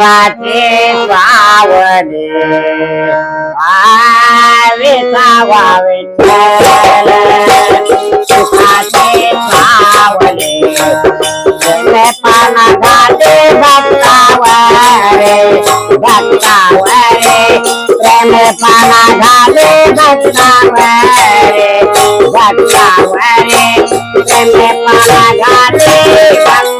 सुखाचे सावले आवे सावा विठ्ठल सुखाचे सावले जले पाना घाले भक्तावरे भक्तावरे प्रेम पाना घाले भक्तावरे भक्तावरे प्रेम पाना घाले भक्तावरे।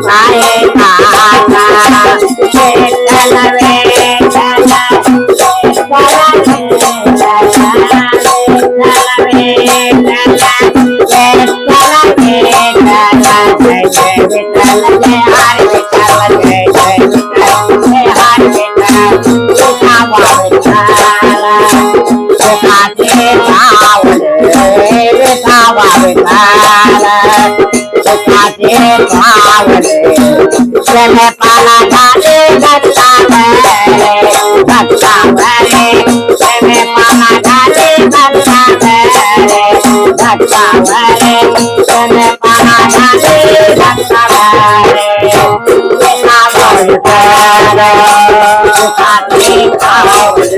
Bye. पाए खाना चेतन पाला घाले बच्चा भरे। बच्चा भरे। प्रेमे पाला घाले बच्चा भरे। बच्चा भरे। प्रेमे पाला घाले बच्चा भरे। सुखाती खाओगे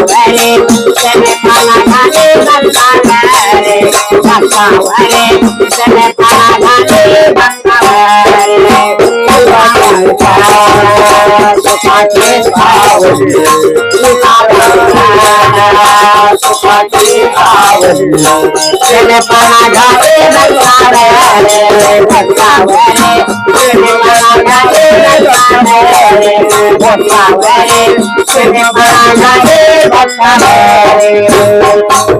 आवली तेरे पना घाटे बचावे रे बचावे रे तेरे पना घाटे बचावे Se me What's my name?